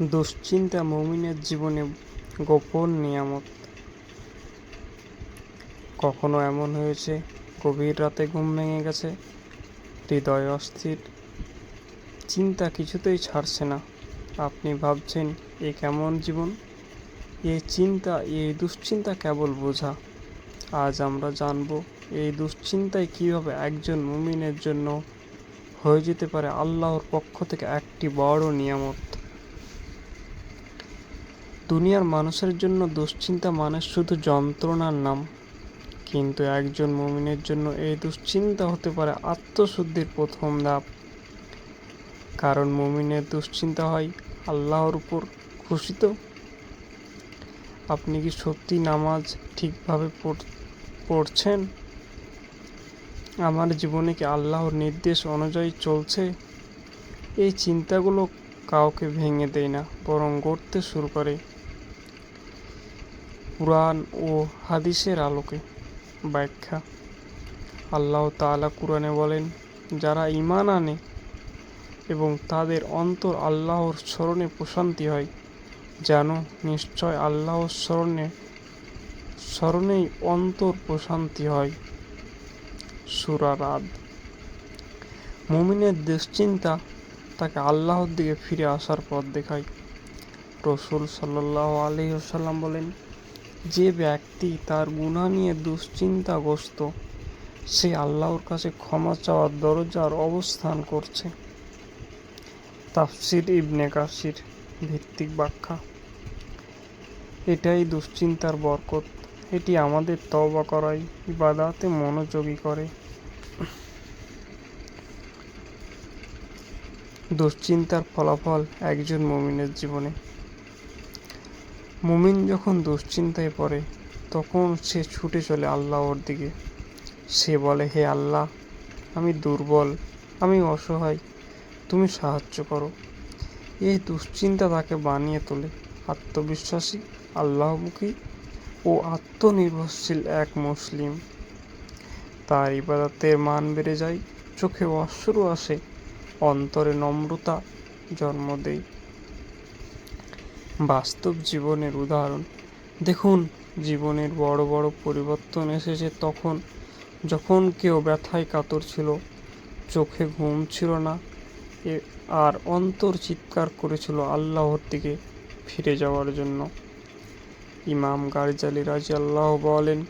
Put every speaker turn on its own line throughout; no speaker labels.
দুশ্চিন্তা মমিনের জীবনে গোপন নিয়ামত। কখনো এমন হয়েছে, গভীর রাতে ঘুম ভেঙে গেছে, হৃদয় অস্থির, চিন্তা কিছুতেই ছাড়ছে না। আপনি ভাবছেন, এ কেমন জীবন? এই চিন্তা এই দুশ্চিন্তা কেবল বোঝা। আজ আমরা জানব, এই দুশ্চিন্তায় কীভাবে একজন মুমিনের জন্য হয়ে যেতে পারে আল্লাহর পক্ষ থেকে একটি বড় নিয়ামত। দুনিয়ার মানুষের জন্য দুশ্চিন্তা মানে শুধু যন্ত্রণার নাম। কিন্তু একজন মুমিনের জন্য এই দুশ্চিন্তা হতে পারে আত্মশুদ্ধির প্রথম ধাপ। কারণ মুমিনের দুশ্চিন্তা হয় আল্লাহর উপর। খুশি তো? আপনি কি সত্যি নামাজ ঠিকভাবে পড়- পড়ছেন? আমার জীবনে কি আল্লাহর নির্দেশ অনুযায়ী চলছে? এই চিন্তাগুলো কাউকে ভেঙে দেয় না, বরং গড়তে শুরু করে। কুরআন ও হাদিসের আলোকে ব্যাখ্যা। আল্লাহ তাআলা কুরআনে বলেন, যারা ঈমান আনে এবং তাদের অন্তর আল্লাহর স্মরণে প্রশান্তি হয় জানো নিশ্চয় আল্লাহর স্মরণে, স্মরণেই অন্তর প্রশান্তি হয়। সূরা রাদ। মুমিনের দুশ্চিন্তা তাকে আল্লাহর দিকে ফিরে আসার পথ দেখায়। রসুল সাল্লাহ আলহিহাল্লাম বলেন যে ব্যক্তি তার গুণা নিয়ে দুশ্চিন্তাগ্রস্ত, সে আল্লাহর কাছে ক্ষমা চাওয়ার দরজার অবস্থান করছে। তাফসির ইবনে কাসির, ভিত্তিক ব্যাখ্যা। এটাই দুশ্চিন্তার বরকত। এটি আমাদের তওবা করায় ইবাদাতে মনোযোগী করে। দুশ্চিন্তার ফলাফল একজন মমিনের জীবনে। মুমিন যখন দুশ্চিন্তায় পড়ে, তখন সে ছুটে চলে আল্লাহর দিকে। সে বলে, হে আল্লাহ, আমি দুর্বল, আমি অসহায়, তুমি সাহায্য করো। এই দুশ্চিন্তা তাকে বানিয়ে তোলে। আত্মবিশ্বাসী, আল্লাহমুখী ও আত্মনির্ভরশীল এক মুসলিম। তার ইবাদতের মান বেড়ে যায়, চোখে অশ্রু আসে, অন্তরে নম্রতা জন্ম দেয়। বাস্তব জীবনের উদাহরণ। দেখুন, জীবনের বড় বড় পরিবর্তন এসেছে তখন, যখন কেউ ব্যথায় কাতর ছিল, চোখে ঘুম ছিল না আর অন্তর চিৎকার করেছিল আল্লাহর দিকে ফিরে যাওয়ার জন্য। ইমাম গারজালি রাজি আল্লাহ বলেন,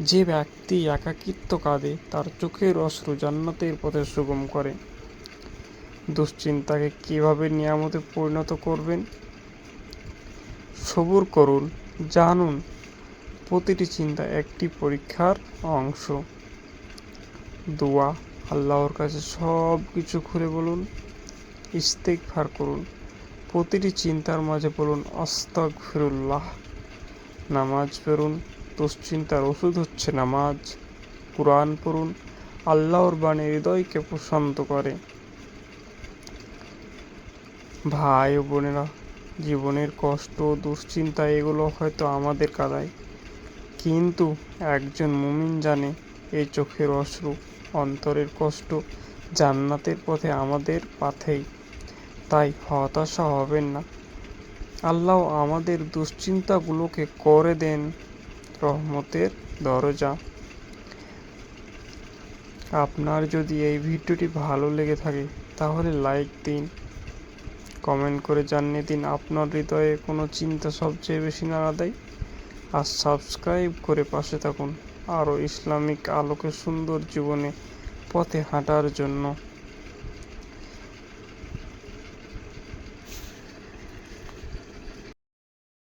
যে ব্যক্তি একাকিত্ব কাঁদে, তার চোখের অশ্রু জান্নাতের পথে সুগম করে। দুশ্চিন্তাকে কীভাবে নিয়ামতে পরিণত করবেন? সবুর করুন, জানুন। প্রতিটি চিন্তা একটি পরীক্ষার অংশ। দোয়া, আল্লাহর কাছে সব কিছু খুলে বলুন ইস্তেকফার করুন। প্রতিটি চিন্তার মাঝে বলুন অস্তক ফিরুল্লাহ নামাজ পড়ুন, দুশ্চিন্তার ওষুধ হচ্ছে নামাজ। কোরআন পড়ুন, আল্লাহর বাণী হৃদয়কে প্রশান্ত করে। ভাই ও বোনেরা জীবনের কষ্ট, দুশ্চিন্তা, এগুলো হয়তো আমাদের কাদায়। কিন্তু একজন মুমিন জানে এই চোখের অশ্রু, অন্তরের কষ্ট জান্নাতের পথে আমাদের পাথেই। তাই হতাশা হবেন না। আল্লাহ আমাদের দুশ্চিন্তাগুলোকে করে দেন রহমতের দরজা। আপনার যদি এই ভিডিওটি ভালো লেগে থাকে, তাহলে লাইক দিন কমেন্ট করে জানিয়ে দিন। আপনার হৃদয়ে কোনো চিন্তা সবচেয়ে বেশি নাড়া দেয়? আর সাবস্ক্রাইব করে পাশে থাকুন। আরও ইসলামিক আলোকে সুন্দর জীবনে পথে হাঁটার জন্য।